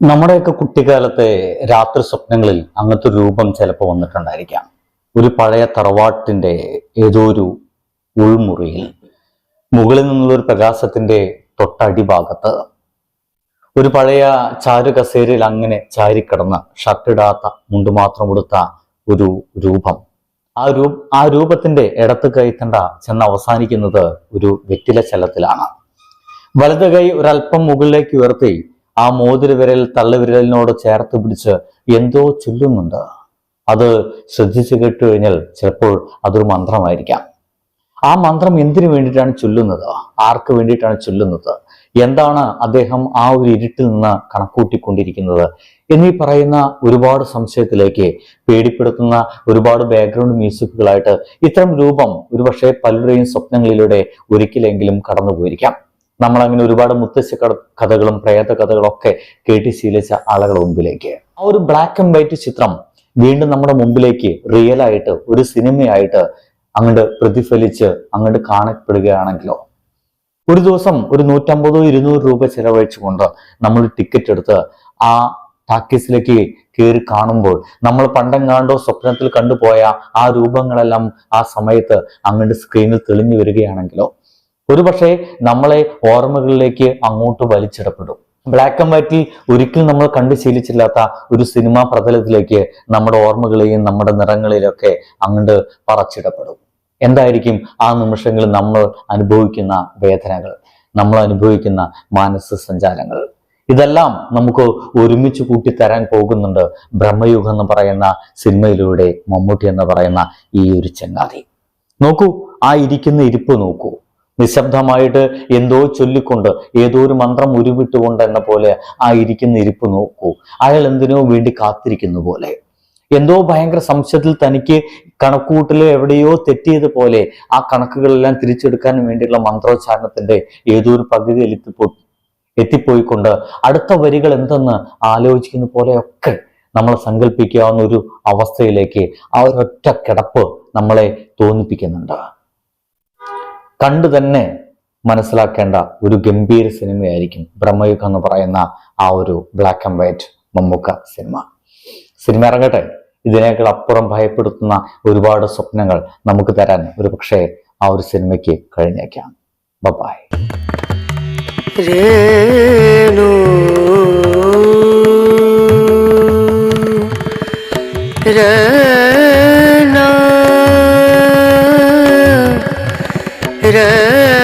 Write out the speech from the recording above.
നമ്മുടെയൊക്കെ കുട്ടിക്കാലത്തെ രാത്രി സ്വപ്നങ്ങളിൽ അങ്ങനത്തെ ഒരു രൂപം ചിലപ്പോൾ വന്നിട്ടുണ്ടായിരിക്കാം. ഒരു പഴയ തറവാട്ടിന്റെ ഏതോ ഒരു ഉൾമുറിയിൽ മുകളിൽ നിന്നുള്ള ഒരു പ്രകാശത്തിന്റെ തൊട്ടടിഭാഗത്ത് ഒരു പഴയ ചാരു കസേരയിൽ അങ്ങനെ ചാരിക്കിടന്ന് ഷർട്ടിടാത്ത മുണ്ട് മാത്രം കൊടുത്ത ഒരു രൂപം. ആ രൂപ ആ രൂപത്തിന്റെ ഇടത്ത് കൈത്തണ്ട ചെന്ന് അവസാനിക്കുന്നത് ഒരു വെറ്റില ചലത്തിലാണ് വലത് കൈ ഒരല്പം മുകളിലേക്ക് ഉയർത്തി ആ മോതിരവിരൽ തള്ളുവിരലിനോട് ചേർത്ത് പിടിച്ച് എന്തോ ചൊല്ലുന്നുണ്ട്. അത് ശ്രദ്ധിച്ചു കേട്ടു കഴിഞ്ഞാൽ ചിലപ്പോൾ അതൊരു മന്ത്രമായിരിക്കാം. ആ മന്ത്രം എന്തിനു വേണ്ടിയിട്ടാണ് ചൊല്ലുന്നത്? ആർക്ക് വേണ്ടിയിട്ടാണ് ചൊല്ലുന്നത്? എന്താണ് അദ്ദേഹം ആ ഒരു ഇരുട്ടിൽ നിന്ന് കണക്കൂട്ടിക്കൊണ്ടിരിക്കുന്നത്? എന്നീ പറയുന്ന ഒരുപാട് സംശയത്തിലേക്ക് പേടിപ്പെടുത്തുന്ന ഒരുപാട് ബാക്ക്ഗ്രൗണ്ട് മ്യൂസിക്കുകളായിട്ട് ഇത്തരം രൂപം ഒരുപക്ഷെ പലരുടെയും സ്വപ്നങ്ങളിലൂടെ ഒരിക്കലെങ്കിലും കടന്നുപോയിരിക്കാം. നമ്മൾ അങ്ങനെ ഒരുപാട് മുത്തശ്ശ കഥകളും പ്രേത കഥകളും ഒക്കെ കേട്ട് ശീലിച്ച ആളുകളുടെ മുമ്പിലേക്ക്. ആ ഒരു ബ്ലാക്ക് ആൻഡ് വൈറ്റ് ചിത്രം വീണ്ടും നമ്മുടെ മുമ്പിലേക്ക് റിയലായിട്ട് ഒരു സിനിമയായിട്ട് അങ്ങോട്ട് പ്രതിഫലിച്ച് അങ്ങോട്ട് കാണപ്പെടുകയാണെങ്കിലോ? ഒരു ദിവസം ഒരു നൂറ്റമ്പതോ ഇരുന്നൂറ് രൂപ ചെലവഴിച്ചുകൊണ്ട് നമ്മൾ ടിക്കറ്റ് എടുത്ത് ആ ടാക്കീസിലേക്ക് കയറി കാണുമ്പോൾ നമ്മൾ പണ്ടെങ്ങാണ്ടോ സ്വപ്നത്തിൽ കണ്ടുപോയ ആ രൂപങ്ങളെല്ലാം ആ സമയത്ത് അങ്ങോട്ട് സ്ക്രീനിൽ തെളിഞ്ഞു വരികയാണെങ്കിലോ? ഒരുപക്ഷെ നമ്മളെ ഓർമ്മകളിലേക്ക് അങ്ങോട്ട് വലിച്ചിടപ്പെടും. ബ്ലാക്ക് ആൻഡ് വൈറ്റിൽ ഒരിക്കലും നമ്മൾ കണ്ടു ശീലിച്ചില്ലാത്ത ഒരു സിനിമാ പ്രതലത്തിലേക്ക് നമ്മുടെ ഓർമ്മകളെയും നമ്മുടെ നിറങ്ങളിലൊക്കെ അങ്ങോട്ട് പറച്ചിടപ്പെടും. എന്തായിരിക്കും ആ നിമിഷങ്ങളിൽ നമ്മൾ അനുഭവിക്കുന്ന വേദനകൾ നമ്മൾ അനുഭവിക്കുന്ന മാനസ സഞ്ചാരങ്ങൾ? ഇതെല്ലാം നമുക്ക് ഒരുമിച്ച് കൂട്ടിത്തരാൻ പോകുന്നുണ്ട് ബ്രഹ്മയുഗം എന്ന് പറയുന്ന സിനിമയിലൂടെ മമ്മൂട്ടി എന്ന് പറയുന്ന ഈ ഒരു ചങ്ങാതി. നോക്കൂ ആ ഇരിക്കുന്ന ഇരിപ്പ് നോക്കൂ. നിശബ്ദമായിട്ട് എന്തോ ചൊല്ലിക്കൊണ്ട് ഏതോ ഒരു മന്ത്രം ഉരുവിട്ടുകൊണ്ട് എന്ന പോലെ ആ ഇരിക്കുന്ന ഇരിപ്പ് നോക്കൂ. അയാൾ എന്തിനോ വേണ്ടി കാത്തിരിക്കുന്ന പോലെ. എന്തോ ഭയങ്കര സംശയത്തിൽ തനിക്ക് കണക്കൂട്ടിൽ എവിടെയോ തെറ്റിയതുപോലെ ആ കണക്കുകളെല്ലാം തിരിച്ചെടുക്കാൻ വേണ്ടിയുള്ള മന്ത്രോച്ചാരണത്തിന്റെ ഏതോ ഒരു പകുതിയിൽ എത്തിപ്പോ എത്തിപ്പോയിക്കൊണ്ട് അടുത്ത വരികൾ എന്തെന്ന് ആലോചിക്കുന്ന പോലെയൊക്കെ നമ്മൾ സങ്കല്പിക്കാവുന്ന ഒരു അവസ്ഥയിലേക്ക് ആ ഒരൊറ്റ കിടപ്പ് നമ്മളെ തോന്നിപ്പിക്കുന്നുണ്ട്. കണ്ടു തന്നെ മനസ്സിലാക്കേണ്ട ഒരു ഗംഭീര സിനിമയായിരിക്കും ബ്രഹ്മയുഗം എന്ന് പറയുന്ന ആ ഒരു black and white Mammookka cinema. Cinema ഇറങ്ങട്ടെ. ഇതിനേക്കാൾ അപ്പുറം ഭയപ്പെടുത്തുന്ന ഒരുപാട് സ്വപ്നങ്ങൾ നമുക്ക് തരാൻ ഒരു പക്ഷേ ആ ഒരു സിനിമയ്ക്ക് കഴിഞ്ഞേക്കാം. ബബായ് രേണു. 人。